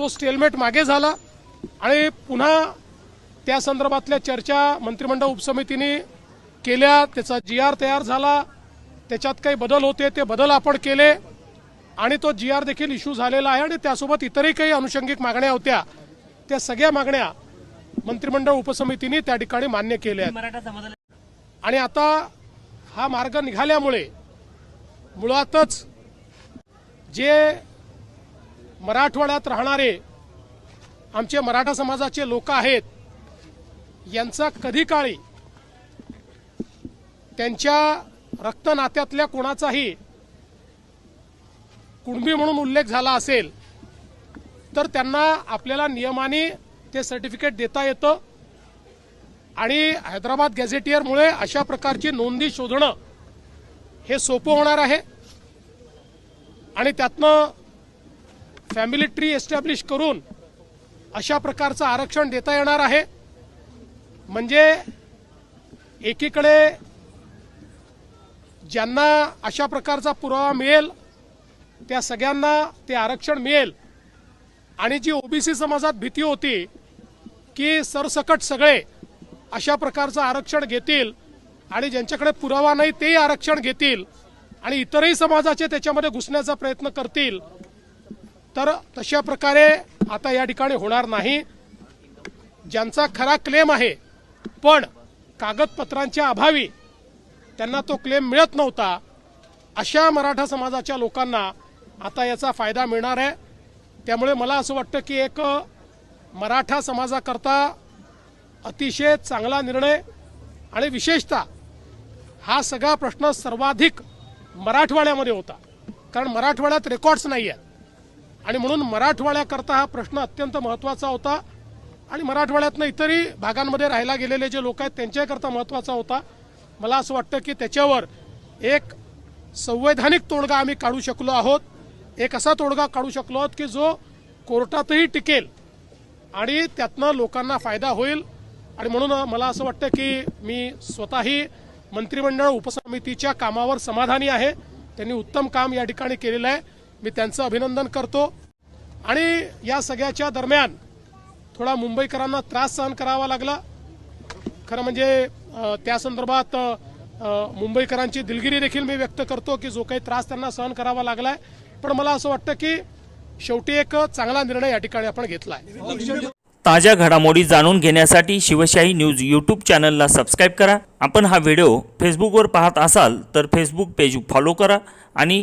तो स्टेलमेट मागे झाला आणि पुन्हा त्या संदर्भातल्या चर्चा मंत्रिमंडळ उपसमितीने केल्या. त्याचा जी आर तयार झाला. त्याच्यात काही बदल होते ते बदल आपण केले. आणि तो जी आर देखील इश्यू झालेला आहे आणि त्यासोबत इतरही काही अनुषंगिक मागण्या होत्या. त्या सगळ्या मागण्या मंत्रिमंडळ उपसमितीने त्या ठिकाणी मान्य केल्या. आणि आता हा मार्ग निघाल्यामुळे मुळातच जे मराठवाड्यात राहणारे आमचे मराठा समाजाचे लोक आहेत यांचा कधी काळी त्यांच्या रक्तनात्यातल्या कोणाचाही कुणबी म्हणून उल्लेख झाला असेल तर त्यांना आपल्याला नियमाने ते सर्टिफिकेट देता येतं. आणि हैदराबाद गॅझेटियरमुळे अशा प्रकारची नोंदी शोधणं हे सोपं होणार आहे. आणि त्यातनं फॅमिली ट्री एस्टॅब्लिश करून अशा प्रकारचं आरक्षण देता येणार आहे. म्हणजे एकीकडे ज्यांना अशा प्रकारचा पुरावा मिळेल त्या सगळ्यांना ते आरक्षण मिळेल. आणि जी ओबीसी समाजात भीती होती की सरसकट सगळे अशा प्रकारचं आरक्षण घेतील आणि ज्यांच्याकडे पुरावा नाही तेही आरक्षण घेतील आणि इतरही समाजाचे त्याच्यामध्ये घुसण्याचा प्रयत्न करतील तर तशा प्रकारे आता या ठिकाणी होणार नाही. ज्यांचा खरा क्लेम आहे पण कागदपत्रांच्या अभावी त्यांना तो क्लेम मिळत नव्हता अशा मराठा समाजाच्या लोकांना आता याचा फायदा मिळणार आहे. त्यामुळे मला असं वाटतं की एक मराठा समाजाकरता अतिशय चांगला निर्णय आणि विशेषतः हा सगळा प्रश्न सर्वाधिक मराठवाड्यामध्ये होता. कारण मराठवाड्यात रेकॉर्ड्स नाही आहेत आणि म्हणून मराठवाड्याकरता हा प्रश्न अत्यंत महत्त्वाचा होता. आणि मराठवाड्यातनं इतरही भागांमध्ये राहायला गेलेले जे लोक आहेत त्यांच्याकरता महत्त्वाचा होता. मला असं वाटतं की त्याच्यावर एक संवैधानिक तोडगा आम्ही काढू शकलो आहोत. एक असा तोडगा काढू शकलो आहोत की जो कोर्टातही टिकेल आणि त्यातनं लोकांना फायदा होईल. आणि म्हणून मला असं वाटतं की मी स्वतःही मंत्रिमंडळ उपसमितीच्या कामावर समाधानी आहे. त्यांनी उत्तम काम या ठिकाणी केलेलं आहे. मी त्यांचं अभिनंदन करतो. आणि या सगळ्याच्या दरम्यान थोडा मुंबईकरांना त्रास सहन करावा लागला. खरं म्हणजे त्या संदर्भात मुंबईकरांची दिलगिरी देखील मी व्यक्त करतो की जो काही त्रास त्यांना सहन करावा लागलाय. पण मला असं वाटतं की शेवटी एक चांगला निर्णय या ठिकाणी आपण घेतला आहे ताज्या घडामोडी जाणून घेण्यासाठी शिवशाही न्यूज यूट्यूब चॅनलला सबस्क्राईब करा. आपण हा व्हिडिओ फेसबुकवर पाहत असाल तर फेसबुक पेज फॉलो करा आणि